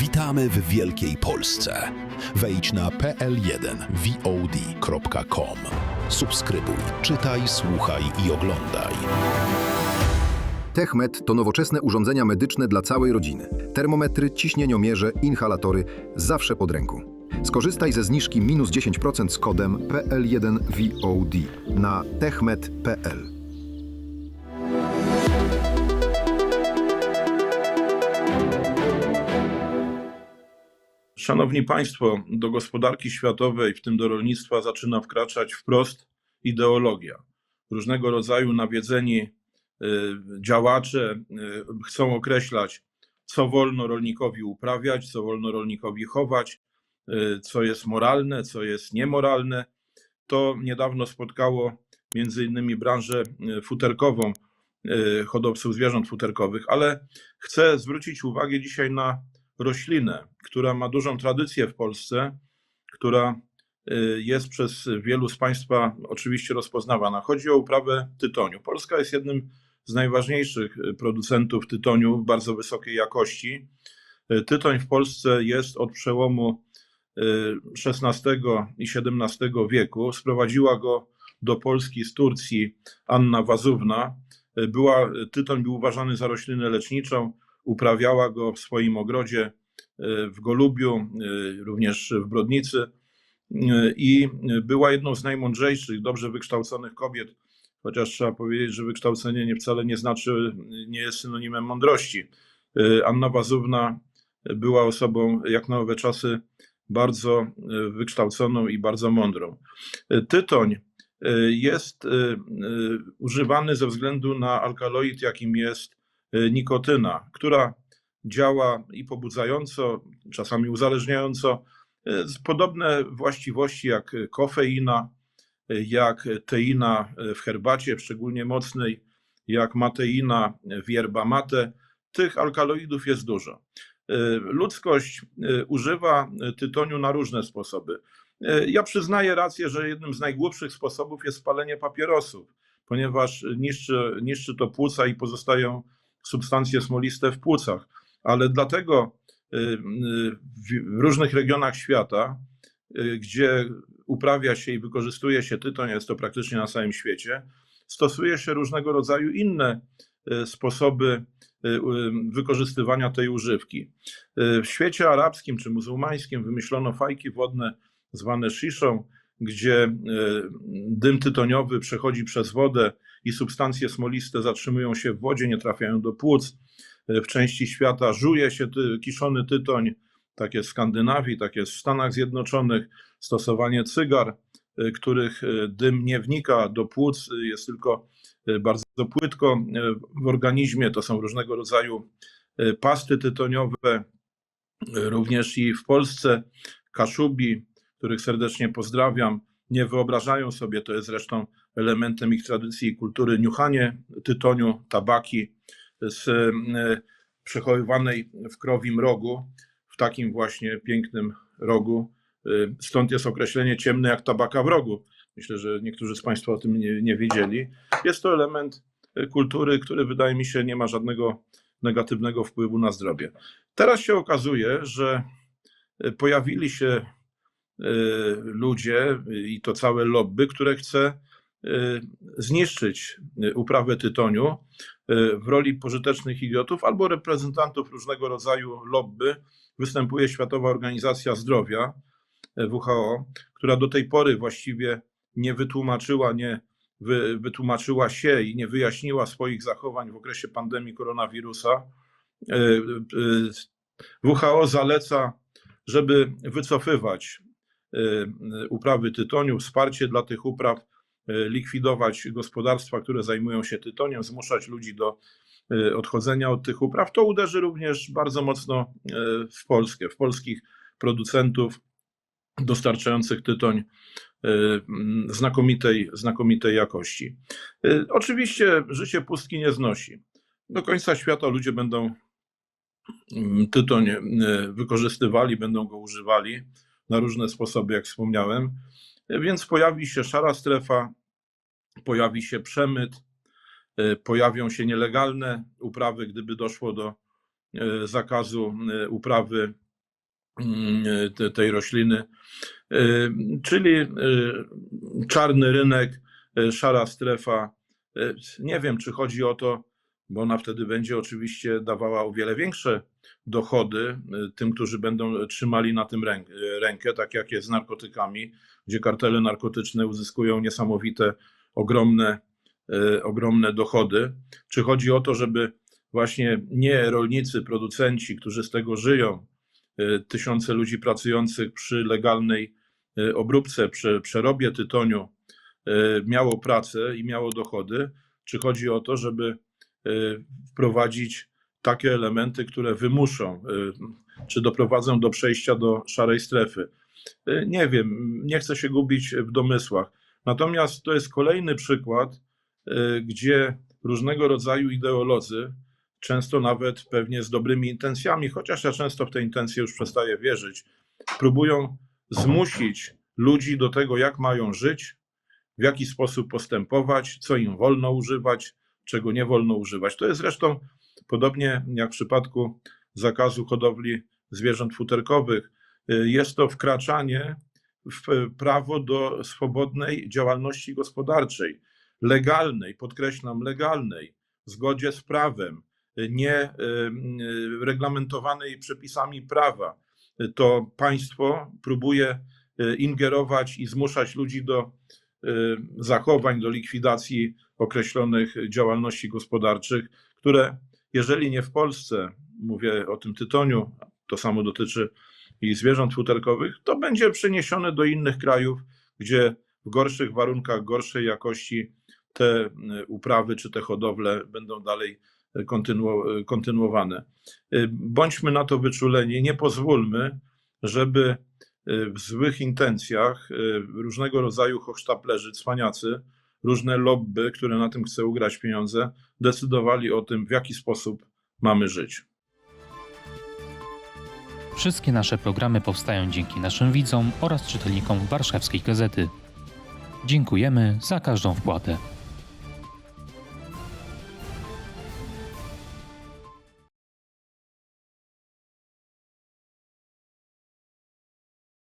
Witamy w Wielkiej Polsce. Wejdź na pl1vod.com. Subskrybuj, czytaj, słuchaj i oglądaj. TechMed to nowoczesne urządzenia medyczne dla całej rodziny. Termometry, ciśnieniomierze, inhalatory zawsze pod ręką. Skorzystaj ze zniżki minus 10% z kodem PL1VOD na techmed.pl. Szanowni Państwo, do gospodarki światowej, w tym do rolnictwa, zaczyna wkraczać wprost ideologia. Różnego rodzaju nawiedzeni y, działacze y, chcą określać, co wolno rolnikowi uprawiać, co wolno rolnikowi chować, y, co jest moralne, co jest niemoralne. To niedawno spotkało między innymi branżę futerkową, hodowców zwierząt futerkowych, ale chcę zwrócić uwagę dzisiaj na roślinę, która ma dużą tradycję w Polsce, która y, jest przez wielu z Państwa oczywiście rozpoznawana. Chodzi o uprawę tytoniu. Polska jest jednym z najważniejszych y, producentów tytoniu bardzo wysokiej jakości. Y, Tytoń w Polsce jest od przełomu XVI i XVII wieku. Sprowadziła go do Polski z Turcji Anna Wazówna. Była, tytoń był uważany za roślinę leczniczą, uprawiała go w swoim ogrodzie w Golubiu, również w Brodnicy i była jedną z najmądrzejszych, dobrze wykształconych kobiet, chociaż trzeba powiedzieć, że wykształcenie nie wcale nie znaczy, nie jest synonimem mądrości. Anna Wazówna była osobą jak na owe czasy bardzo wykształconą i bardzo mądrą. Tytoń jest używany ze względu na alkaloid, jakim jest nikotyna, która działa i pobudzająco, czasami uzależniająco. Podobne właściwości jak kofeina, jak teina w herbacie, szczególnie mocnej, jak mateina w yerba mate. Tych alkaloidów jest dużo. Ludzkość używa tytoniu na różne sposoby. Ja przyznaję rację, że jednym z najgłupszych sposobów jest palenie papierosów, ponieważ niszczy, niszczy to płuca i pozostają substancje smoliste w płucach. Ale dlatego w różnych regionach świata, gdzie uprawia się i wykorzystuje się tytoń, jest to praktycznie na całym świecie, stosuje się różnego rodzaju inne sposoby wykorzystywania tej używki. W świecie arabskim czy muzułmańskim wymyślono fajki wodne zwane sziszą, gdzie dym tytoniowy przechodzi przez wodę i substancje smoliste zatrzymują się w wodzie, nie trafiają do płuc. W części świata żuje się ty, kiszony tytoń, tak jest w Skandynawii, tak jest w Stanach Zjednoczonych. Stosowanie cygar, których dym nie wnika do płuc, jest tylko bardzo płytko w organizmie. To są różnego rodzaju pasty tytoniowe, również i w Polsce. Kaszubi, których serdecznie pozdrawiam, nie wyobrażają sobie, to jest zresztą elementem ich tradycji i kultury, niuchanie tytoniu, tabaki z przechowywanej w krowim rogu, w takim właśnie pięknym rogu. Stąd jest określenie ciemny jak tabaka w rogu. Myślę, że niektórzy z Państwa o tym nie, nie wiedzieli. Jest to element kultury, który wydaje mi się nie ma żadnego negatywnego wpływu na zdrowie. Teraz się okazuje, że pojawili się ludzie i to całe lobby, które chce zniszczyć uprawę tytoniu w roli pożytecznych idiotów albo reprezentantów różnego rodzaju lobby. Występuje Światowa Organizacja Zdrowia, WHO, która do tej pory właściwie nie wytłumaczyła, nie wy, wytłumaczyła się i nie wyjaśniła swoich zachowań w okresie pandemii koronawirusa. WHO zaleca, żeby wycofywać uprawy tytoniu, wsparcie dla tych upraw, likwidować gospodarstwa, które zajmują się tytoniem, zmuszać ludzi do odchodzenia od tych upraw. To uderzy również bardzo mocno w Polskę, w polskich producentów dostarczających tytoń znakomitej, znakomitej jakości. Oczywiście życie pustki nie znosi. Do końca świata ludzie będą tytoń wykorzystywali, będą go używali na różne sposoby, jak wspomniałem. Więc pojawi się szara strefa, pojawi się przemyt, pojawią się nielegalne uprawy, gdyby doszło do zakazu uprawy mm, te, tej rośliny. Czyli czarny rynek, szara strefa. Nie wiem, czy chodzi o to, bo ona wtedy będzie oczywiście dawała o wiele większe dochody y, tym, którzy będą trzymali na tym ręk- rękę, tak jak jest z narkotykami, gdzie kartele narkotyczne uzyskują niesamowite, ogromne, y, ogromne dochody. Czy chodzi o to, żeby właśnie nie rolnicy, producenci, którzy z tego żyją, y, tysiące ludzi pracujących przy legalnej obróbce, przy przerobie tytoniu, miało pracę i miało dochody, czy chodzi o to, żeby wprowadzić takie elementy, które wymuszą, y, czy doprowadzą do przejścia do szarej strefy. Y, Nie wiem, nie chcę się gubić w domysłach. Natomiast to jest kolejny przykład, y, gdzie różnego rodzaju ideolodzy, często nawet pewnie z dobrymi intencjami, chociaż ja często w te intencje już przestaję wierzyć, próbują zmusić ludzi do tego, jak mają żyć, w jaki sposób postępować, co im wolno używać, czego nie wolno używać. To jest zresztą podobnie jak w przypadku zakazu hodowli zwierząt futerkowych. Jest to wkraczanie w prawo do swobodnej działalności gospodarczej, legalnej, podkreślam, legalnej, w zgodzie z prawem, nie y, reglamentowanej przepisami prawa. To państwo próbuje y, ingerować i zmuszać ludzi do y, zachowań, do likwidacji określonych działalności gospodarczych, które jeżeli nie w Polsce, mówię o tym tytoniu, to samo dotyczy i zwierząt futerkowych, to będzie przeniesione do innych krajów, gdzie w gorszych warunkach, gorszej jakości te y, uprawy czy te hodowle będą dalej y, kontynuo- y, kontynuowane. Bądźmy na to wyczuleni, nie pozwólmy, żeby w złych intencjach różnego rodzaju hochsztaplerzy, cwaniacy, różne lobby, które na tym chcą ugrać pieniądze, decydowali o tym, w jaki sposób mamy żyć. Wszystkie nasze programy powstają dzięki naszym widzom oraz czytelnikom Warszawskiej Gazety. Dziękujemy za każdą wpłatę.